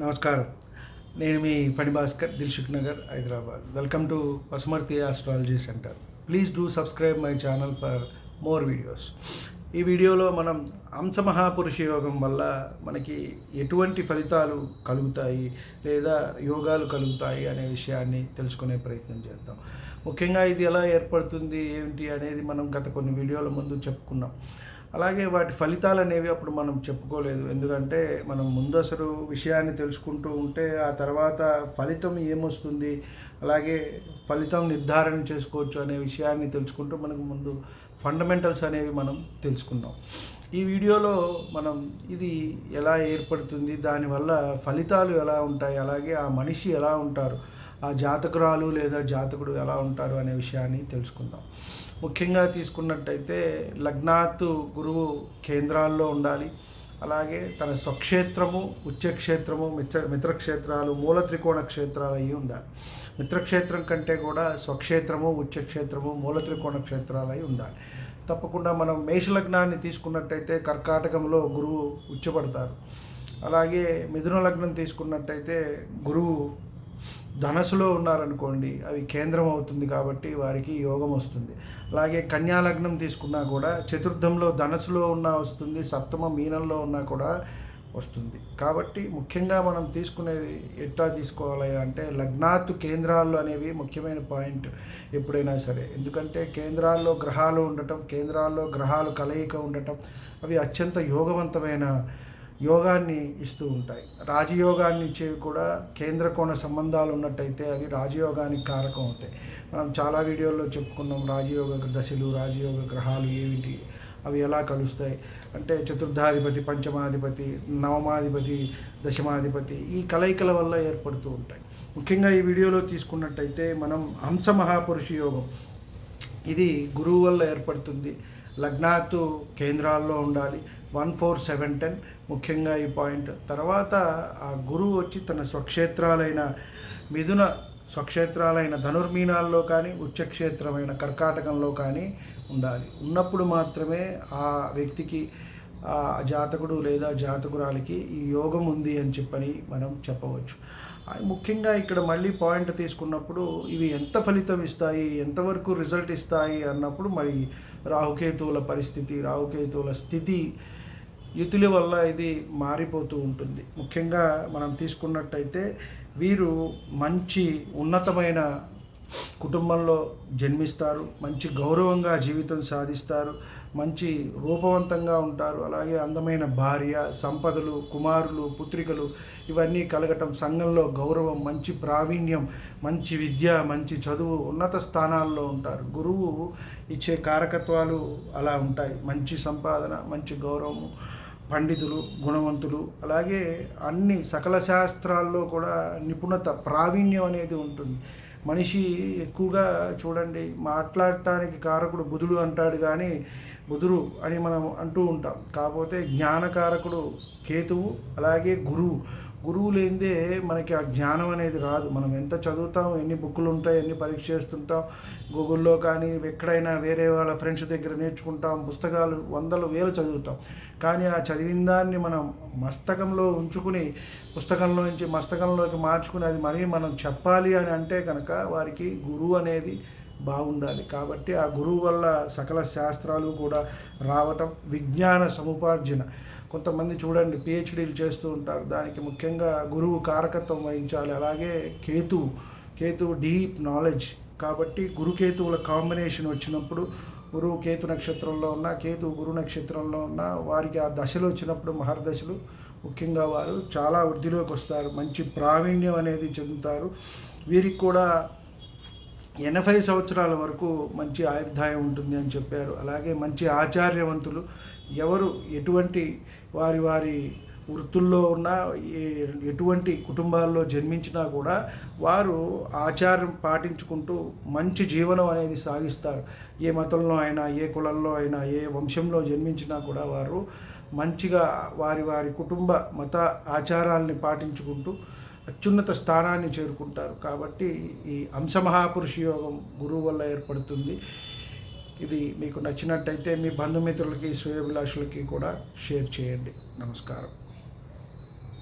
నమస్కారం. నేను మీ పని Bhaskar Dilsukhnagar Hyderabad. Welcome to Pasumarthi astrology centre. Please do subscribe my channel for more videos. ఈ వీడియోలో మనం అంశ మహాపురుష యోగం వల్ల మనకి ఎటువంటి ఫలితాలు కలుగుతాయి లేదా యోగాలు కలుగుతాయి అనే విషయాన్ని తెలుసుకునే ప్రయత్నం చేద్దాం. ముఖ్యంగా ఇది ఎలా ఏర్పడుతుంది ఏంటి అనేది మనం గత కొన్ని వీడియోల ముందు చెప్పుకున్నాం. అలాగే వాటి ఫలితాలు అనేవి అప్పుడు మనం చెప్పుకోలేదు. ఎందుకంటే మనం ముందసలు విషయాన్ని తెలుసుకుంటూ ఉంటే ఆ తర్వాత ఫలితం ఏమొస్తుంది అలాగే ఫలితం నిర్ధారణ చేసుకోవచ్చు అనే విషయాన్ని తెలుసుకుంటూ మనకు ముందు ఫండమెంటల్స్ అనేవి మనం తెలుసుకున్నాం. ఈ వీడియోలో మనం ఇది ఎలా ఏర్పడుతుంది దానివల్ల ఫలితాలు ఎలా ఉంటాయి అలాగే ఆ మనిషి ఎలా ఉంటారు ఆ జాతకురాలు లేదా జాతకుడు ఎలా ఉంటారు అనే విషయాన్ని తెలుసుకుందాం. ముఖ్యంగా తీసుకున్నట్టయితే లగ్నాత్ గురువు కేంద్రాల్లో ఉండాలి. అలాగే తన స్వక్షేత్రము ఉచ్చక్షేత్రము మిత్ర మిత్రక్షేత్రాలు మూల త్రికోణ క్షేత్రాలు అయి ఉండాలి. మిత్రక్షేత్రం కంటే కూడా స్వక్షేత్రము ఉచ్చక్షేత్రము మూల త్రికోణ క్షేత్రాలు అయి ఉండాలి. తప్పకుండా మనం మేషలగ్నాన్ని తీసుకున్నట్టయితే కర్కాటకంలో గురువు ఉచ్చబడతారు అలాగే మిథున లగ్నం తీసుకున్నట్టయితే గురువు ధనసులో ఉన్నారనుకోండి అవి కేంద్రం అవుతుంది కాబట్టి వారికి యోగం వస్తుంది. అలాగే కన్యాలగ్నం తీసుకున్నా కూడా చతుర్థంలో ధనసులో ఉన్నా వస్తుంది సప్తమ మీనంలో ఉన్నా కూడా వస్తుంది. కాబట్టి ముఖ్యంగా మనం తీసుకునేది ఎట్లా తీసుకోవాలి అంటే లగ్నాత్తు కేంద్రాలు అనేవి ముఖ్యమైన పాయింట్ ఎప్పుడైనా సరే. ఎందుకంటే కేంద్రాల్లో గ్రహాలు ఉండటం కేంద్రాల్లో గ్రహాలు కలయిక ఉండటం అవి అత్యంత యోగవంతమైన యోగాన్ని ఇస్తూ ఉంటాయి. రాజయోగాన్ని ఇచ్చేవి కూడా కేంద్ర కోణ సంబంధాలు ఉన్నట్టయితే అవి రాజయోగానికి కారకం అవుతాయి. మనం చాలా వీడియోల్లో చెప్పుకున్నాం రాజయోగ దశలు రాజయోగ గ్రహాలు ఏమిటి? అవి ఎలా కలుస్తాయి? అంటే చతుర్థాధిపతి పంచమాధిపతి నవమాధిపతి దశమాధిపతి ఈ కలయికల వల్ల ఏర్పడుతూ ఉంటాయి. ముఖ్యంగా ఈ వీడియోలో తీసుకున్నట్టయితే మనం హంస మహాపురుష యోగం. ఇది గురువు వల్ల ఏర్పడుతుంది. లగ్నాతు కేంద్రాల్లో ఉండాలి. వన్ ఫోర్ సెవెన్ టెన్ ముఖ్యంగా ఈ పాయింట్. తర్వాత ఆ గురువు వచ్చి తన స్వక్షేత్రాలైన మిథున స్వక్షేత్రాలైన ధనుర్మీనాల్లో కానీ ఉచ్చక్షేత్రమైన కర్కాటకంలో కానీ ఉండాలి. ఉన్నప్పుడు మాత్రమే ఆ వ్యక్తికి ఆ జాతకుడు లేదా జాతకురాలికి ఈ యోగం ఉంది అని చెప్పని మనం చెప్పవచ్చు. ముఖ్యంగా ఇక్కడ మళ్ళీ పాయింట్ తీసుకున్నప్పుడు ఇవి ఎంత ఫలితం ఇస్తాయి ఎంతవరకు రిజల్ట్ ఇస్తాయి అన్నప్పుడు మరి రాహుకేతువుల పరిస్థితి రాహుకేతువుల స్థితి యుతుల వల్ల ఇది మారిపోతూ ఉంటుంది. ముఖ్యంగా మనం తీసుకున్నట్టయితే వీరు మంచి ఉన్నతమైన కుటుంబంలో జన్మిస్తారు మంచి గౌరవంగా జీవితం సాధిస్తారు మంచి రూపవంతంగా ఉంటారు అలాగే అందమైన భార్య సంపదలు కుమారులు పుత్రికలు ఇవన్నీ కలగటం సంఘంలో గౌరవం మంచి ప్రావీణ్యం మంచి విద్య మంచి చదువు ఉన్నత స్థానాల్లో ఉంటారు. గురువు ఇచ్చే కారకత్వాలు అలా ఉంటాయి. మంచి సంపాదన మంచి గౌరవము పండితులు గుణవంతులు అలాగే అన్ని సకల శాస్త్రాల్లో కూడా నిపుణత ప్రావీణ్యం అనేది ఉంటుంది. మనిషి ఎక్కువగా చూడండి మాట్లాడటానికి కారకుడు బుధుడు అంటాడు కానీ బుధుడు అని మనం అంటూ ఉంటాం. కాకపోతే జ్ఞానకారకుడు కేతువు అలాగే గురువు. గురువు లేనిదే మనకి ఆ జ్ఞానం అనేది రాదు. మనం ఎంత చదువుతాం ఎన్ని బుక్కులు ఉంటాయి ఎన్ని పరీక్ష చేస్తుంటాం గూగుల్లో కానీ ఎక్కడైనా వేరే వాళ్ళ ఫ్రెండ్స్ దగ్గర నేర్చుకుంటాం పుస్తకాలు వందలు వేలు చదువుతాం. కానీ ఆ చదివిన దాన్ని మనం మస్తకంలో ఉంచుకుని పుస్తకంలో నుంచి మస్తకంలోకి మార్చుకుని అది మరీ మనం చెప్పాలి అని అంటే కనుక వారికి గురువు అనేది బాగుండాలి. కాబట్టి ఆ గురువు వల్ల సకల శాస్త్రాలు కూడా రావటం విజ్ఞాన సముపార్జన. కొంతమంది చూడండి పిహెచ్డీలు చేస్తూ ఉంటారు. దానికి ముఖ్యంగా గురువు కారకత్వం వహించాలి. అలాగే కేతువు కేతువు డీప్ నాలెడ్జ్. కాబట్టి గురుకేతువుల కాంబినేషన్ వచ్చినప్పుడు గురువు కేతు నక్షత్రంలో ఉన్న కేతు గురు నక్షత్రంలో ఉన్న వారికి ఆ దశలు వచ్చినప్పుడు మహర్దశలు ముఖ్యంగా వారు చాలా వృద్ధిలోకి వస్తారు. మంచి ప్రావీణ్యం అనేది చెందుతారు. వీరికి కూడా ఎనభై సంవత్సరాల వరకు మంచి ఆయుర్దాయం ఉంటుంది అని చెప్పారు. అలాగే మంచి ఆచార్యవంతులు ఎవరు ఎటువంటి వారి వారి వృత్తుల్లో ఉన్న ఎటువంటి కుటుంబాల్లో జన్మించినా కూడా వారు ఆచారం పాటించుకుంటూ మంచి జీవనం అనేది సాగిస్తారు. ఏ మతంలో అయినా ఏ కులంలో అయినా ఏ వంశంలో జన్మించినా కూడా వారు మంచిగా వారి వారి కుటుంబ మత ఆచారాల్ని పాటించుకుంటూ అత్యున్నత స్థానాన్ని చేరుకుంటారు. కాబట్టి ఈ అంశమహాపురుష యోగం గురువు వల్ల ఏర్పడుతుంది. ఇది మీకు నచ్చినట్టయితే మీ బంధుమిత్రులకి శ్రేయభిలాషులకి కూడా షేర్ చేయండి. నమస్కారం.